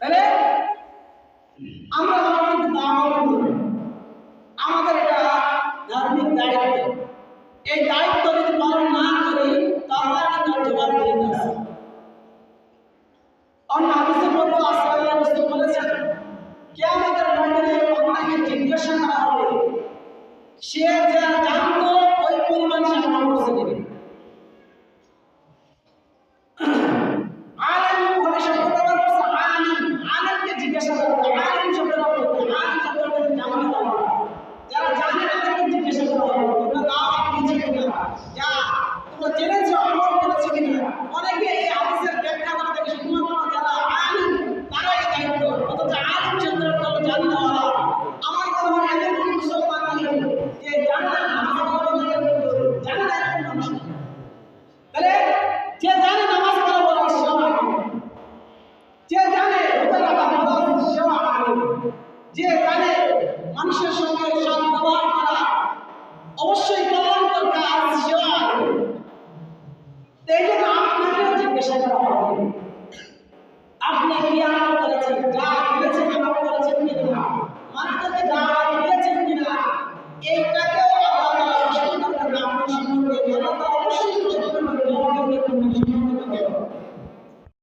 তাহলে আমরা যখন দাওয়াত আমাদের এটা ধার্মিক দায়িত্ব। এই দায়িত্ব যদি পালন না করি, তাহলে কিন্তু জবাব দিতে আছে অন্য হাদিসে বলব আসলে বুঝতে বলেছেন কে আমাদের মন্দিরে আপনাকে জিজ্ঞাসা করা হবে, সে জেনেছ আমল করেছে কিনা? অনেকে এই হাদিসের ব্যাখ্যা করে থাকে শুধুমাত্র যারা দায়িত্ব। অথচ আলিম জানতে হওয়া আমার কথা নেই যে জানে না জানে না এরকম মানুষ তাহলে যে জানে নামাজ পড়া বলা সেবা যে জানে সেবা যে জানে মানুষের সঙ্গে সব ব্যবহার করা অবশ্যই আপনি কি আমার করেছেন? আমার করেছেন কিনা? মানুষকে যা দিয়েছেন কিনা? এইটাকেও আল্লাহ তারা অস্বীকার করবে অবশ্যই করবে